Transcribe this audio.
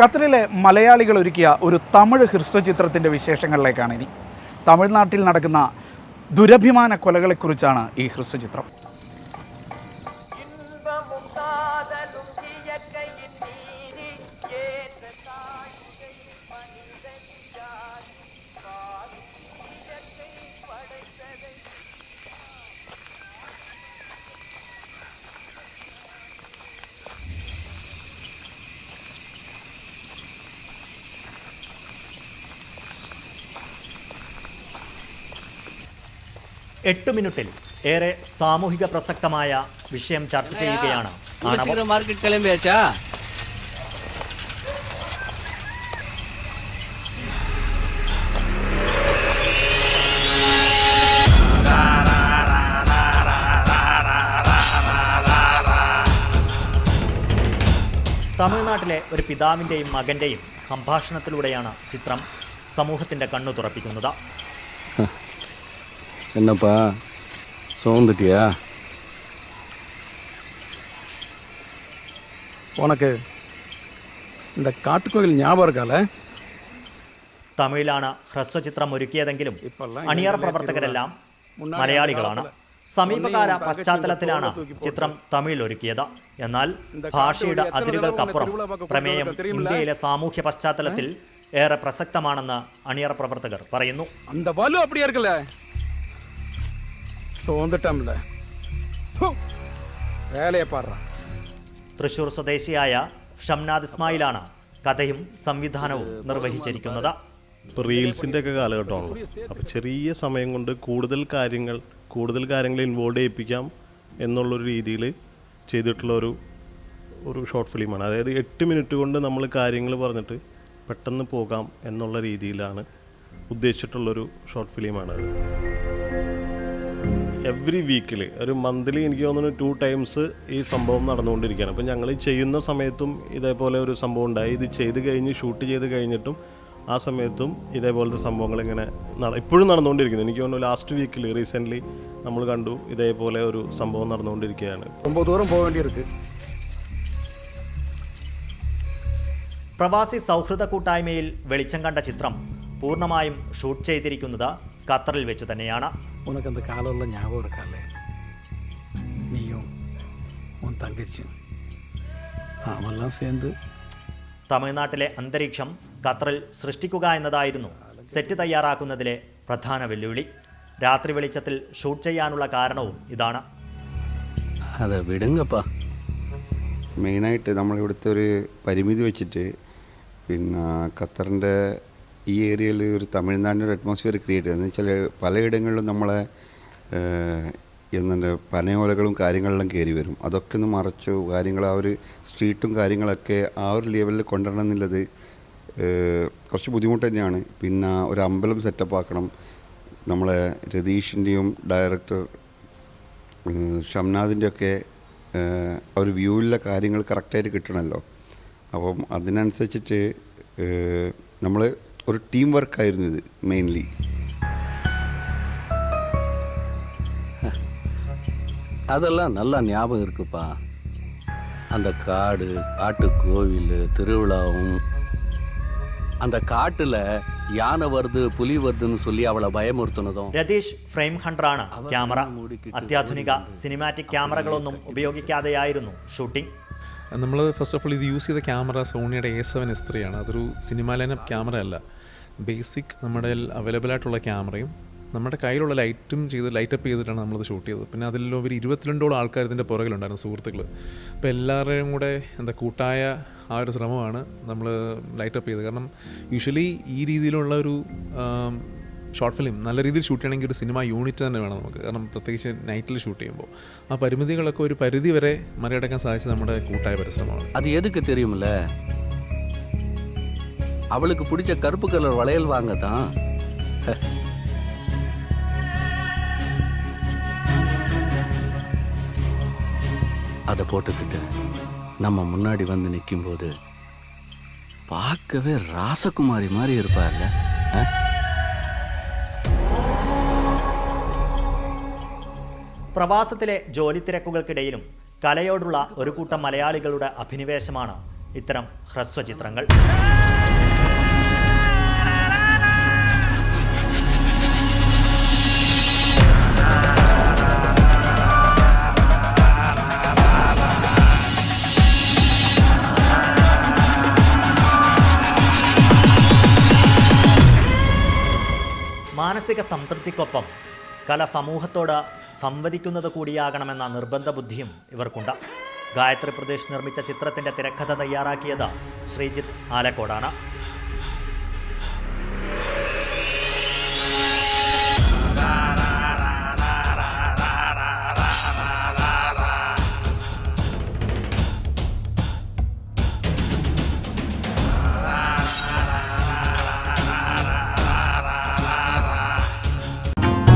ഖത്തറിലെ മലയാളികൾ ഒരുക്കിയ ഒരു തമിഴ് ഹ്രസ്വചിത്രത്തിന്റെ വിശേഷങ്ങളിലേക്കാണ് ഇനി. തമിഴ്നാട്ടിൽ നടക്കുന്ന ദുരഭിമാന കൊലകളെക്കുറിച്ചാണ് ഈ ഹ്രസ്വചിത്രം. എട്ട് മിനിറ്റിൽ ഏറെ സാമൂഹിക പ്രസക്തമായ വിഷയം ചർച്ച ചെയ്യുകയാണ്. മാർക്കറ്റ് തമിഴ്നാട്ടിലെ ഒരു പിതാവിന്റെയും മകന്റെയും സംഭാഷണത്തിലൂടെയാണ് ചിത്രം സമൂഹത്തിന്റെ കണ്ണു തുറപ്പിക്കുന്നത്. என்னப்பா சோர்ந்துட்டியா உனக்கு இந்த காட்டுக்கோயில் ஞாபகம் இருக்கால തമിഴിലാണ് ഹ്രസ്വചിത്രം ഒരുക്കിയതെങ്കിലും ഇപ്പെല്ലാം അണിയറ ഇങ്ങനെ പ്രവർത്തകരെല്ലാം മുന്നാടി മലയാളികളാണ് കാലത്തില് സമീപകാല ഒന്നേ തങ്കച്ചി പശ്ചാത്തലത്തിലാണ് തോളെ തൂക്കി ചിത്രം തമിഴിൽ ഒരുക്കിയത് എന്നാൽ இந்த ഭാഷയുടെ കാട്ടുവഴി എത്ര അതിരുകൾക്കപ്പുറം തവണ തിരുവിഴാ പ്രമേയം കൊണ്ടുവരുന്നത് தெரியுமில்ல? ഇന്ത്യയിലെ സാമൂഹ്യ പശ്ചാത്തലത്തിൽ ഏറെ പ്രസക്തമാണെന്ന് അണിയറ പ്രവർത്തകർ പറയുന്നു സോന്നിട്ടമ്മളെ വേലയെ തൃശൂർ സ്വദേശിയായ ഷംനാദ് ഇസ്മായിലാണ് കഥയും സംവിധാനവും നിർവഹിച്ചിരിക്കുന്നത്. ഇപ്പൊ റീൽസിന്റെ ഒക്കെ കാലഘട്ടമാണ് അപ്പോൾ ചെറിയ സമയം കൊണ്ട് കൂടുതൽ കാര്യങ്ങൾ കൂടുതൽ കാര്യങ്ങൾ ഇൻവോൾവ് ചെയ്യിപ്പിക്കാം എന്നുള്ളൊരു രീതിയിൽ ചെയ്തിട്ടുള്ള ഒരു ഒരു ഷോർട്ട് ഫിലിമാണ് അതായത് എട്ട് മിനിറ്റ് കൊണ്ട് നമ്മൾ കാര്യങ്ങൾ പറഞ്ഞിട്ട് പെട്ടെന്ന് പോകാം എന്നുള്ള രീതിയിലാണ് ഉദ്ദേശിച്ചിട്ടുള്ളൊരു ഷോർട്ട് ഫിലിമാണ് എവറി വീക്കിൽ ഒരു മന്ത്ലി എനിക്ക് തോന്നുന്നു ടു ടൈംസ് ഈ സംഭവം നടന്നുകൊണ്ടിരിക്കുകയാണ്. അപ്പം ഞങ്ങൾ ചെയ്യുന്ന സമയത്തും ഇതേപോലെ ഒരു സംഭവം ഉണ്ടായി. ഇത് ചെയ്ത് കഴിഞ്ഞ് ഷൂട്ട് ചെയ്ത് കഴിഞ്ഞിട്ടും ആ സമയത്തും ഇതേപോലത്തെ സംഭവങ്ങൾ ഇങ്ങനെ ഇപ്പോഴും നടന്നുകൊണ്ടിരിക്കുന്നു. എനിക്ക് തോന്നുന്നു ലാസ്റ്റ് വീക്കിൽ റീസെന്റ്ലി നമ്മൾ കണ്ടു ഇതേപോലെ ഒരു സംഭവം നടന്നുകൊണ്ടിരിക്കുകയാണ്. പ്രവാസി സൗഹൃദ കൂട്ടായ്മയിൽ വെളിച്ചം കണ്ട ചിത്രം പൂർണമായും ഷൂട്ട് ചെയ്തിരിക്കുന്നത് ഖത്തറിൽ വെച്ച് തന്നെയാണ്. உனக்கு அந்த காலம்லாம் ஞாபகம் இருக்கால நீயும் உன் தங்கச்சியும் அவெல்லாம் சேர்ந்து തമിഴ്നാട്ടിലെ അന്തരീക്ഷം ഖത്തറിൽ സൃഷ്ടിക്കുക എന്നതായിരുന്നു സെറ്റ് തയ്യാറാക്കുന്നതിലെ പ്രധാന വെല്ലുവിളി രാത്രി വെളിച്ചത്തിൽ ഷൂട്ട് ചെയ്യാനുള്ള കാരണവും ഇതാണ് அதை വിടുങ്ങപ്പാ മെയിനായിട്ട് നമ്മളിവിടുത്തെ ഒരു പരിമിതി വെച്ചിട്ട് പിന്നെ ഖത്തറിൻ്റെ ഈ ഏരിയയിൽ ഒരു തമിഴ്നാടിന്റെ ഒരു അറ്റ്മോസ്ഫിയർ ക്രിയേറ്റ് ചെയ്തെന്ന് വെച്ചാൽ പലയിടങ്ങളിലും നമ്മളെ ഏഹ്, എന്തുണ്ട് പനയോലകളും കാര്യങ്ങളെല്ലാം കയറി വരും. അതൊക്കെ ഒന്ന് മറച്ചു കാര്യങ്ങൾ ആ ഒരു സ്ട്രീറ്റും കാര്യങ്ങളൊക്കെ ആ ഒരു ലെവലിൽ കൊണ്ടുവരണം എന്നുള്ളത് കുറച്ച് ബുദ്ധിമുട്ട് തന്നെയാണ്. പിന്നെ ഒരു അമ്പലം സെറ്റപ്പ് ആക്കണം. നമ്മളെ രതീഷിന്റെയും ഡയറക്ടർ ഷംനാഥിന്റെയൊക്കെ ഒരു വ്യൂവിലെ കാര്യങ്ങൾ കറക്റ്റായിട്ട് കിട്ടണമല്ലോ അപ്പം അതിനനുസരിച്ചിട്ട് നമ്മൾ ഒരു ടീം വർക്കായിരുന്നു ഇത് മെയിൻലി அதெல்லாம் நல்லா ஞாபகம் இருக்குப்பா அந்த காடு காட்டு கோவில் திருவிழாவும் அந்த காட்டுல யானை வருது புலி வருதுன்னு சொல்லி அவளை பயமுறுத்துனதும் രതീഷ് ഫ്രെയിം ഹണ്ടറാണ് ക്യാമറ മൂടിക്കിട്ട് അത്യാധുനിക സിനിമാറ്റിക് ക്യാമറകളൊന്നും ഉപയോഗിക്കാതെയായിരുന്നു ഷൂട്ടിംഗ് നമ്മൾ ഫസ്റ്റ് ഓഫ് ഓൾ ഇത് യൂസ് ചെയ്ത ക്യാമറ സോണിയുടെ എ സെവൻ എസ് ത്രീ ആണ് അതൊരു സിനിമ ലൈനപ്പ് ക്യാമറ അല്ല ബേസിക് നമ്മുടെ അവൈലബിൾ ആയിട്ടുള്ള ക്യാമറയും നമ്മുടെ കയ്യിലുള്ള ലൈറ്റും ചെയ്ത് ലൈറ്റപ്പ് ചെയ്തിട്ടാണ് നമ്മളത് ഷൂട്ട് ചെയ്തത്. പിന്നെ അതിൽ ഒരു ഇരുപത്തിരണ്ടോളം ആൾക്കാർ ഇതിന്റെ പുറകിലുണ്ടായിരുന്നു സുഹൃത്തുക്കൾ അപ്പോൾ എല്ലാവരുടെയും കൂടെ എന്താ കൂട്ടായ ആ ഒരു ശ്രമമാണ് നമ്മൾ ലൈറ്റപ്പ് ചെയ്തത്. കാരണം യൂഷ്വലി ഈ രീതിയിലുള്ള ഒരു ഷോർട്ട് ഫിലിം നല്ല രീതിയിൽ ഷൂട്ട് ചെയ്യണമെങ്കിൽ ഒരു സിനിമ യൂണിറ്റ് തന്നെ വേണം നമുക്ക്. കാരണം പ്രത്യേകിച്ച് നൈറ്റിൽ ഷൂട്ട് ചെയ്യുമ്പോൾ. ആ പരിമിതികളൊക്കെ ഒരു പരിധി വരെ മറികടക്കാൻ സാധിച്ചത് നമ്മുടെ കൂട്ടായ പരിശ്രമമാണ്. അത് ഏതൊക്കെ തെറിയുമല്ലേ? அவளுக்கு பிடிச்ச கருப்பு கலர் வளையல் வாங்க தான் அதை போட்டுக்கிட்டு நம்ம முன்னாடி வந்து நிற்கும்போது பார்க்கவே ராசகுமாரி மாதிரி இருப்பார்ல ஆ? പ്രവാസത്തിലെ ജോലി തിരക്കുകൾക്കിടയിലും കലയോടുള്ള ഒരു കൂട്ടം മലയാളികളുടെ അഭിനിവേശമാണ് ഇത്തരം ഹ്രസ്വചിത്രങ്ങൾ മാനസിക സംതൃപ്തിക്കൊപ്പം കല സമൂഹത്തോട് സംവദിക്കുന്നത് കൂടിയാകണമെന്ന നിർബന്ധ ബുദ്ധിയും ഇവർക്കുണ്ട്. ഗായത്രി പ്രദേശ് നിർമ്മിച്ച ചിത്രത്തിന്റെ തിരക്കഥ തയ്യാറാക്കിയത് ശ്രീജിത്ത് ആലക്കോടാണ്.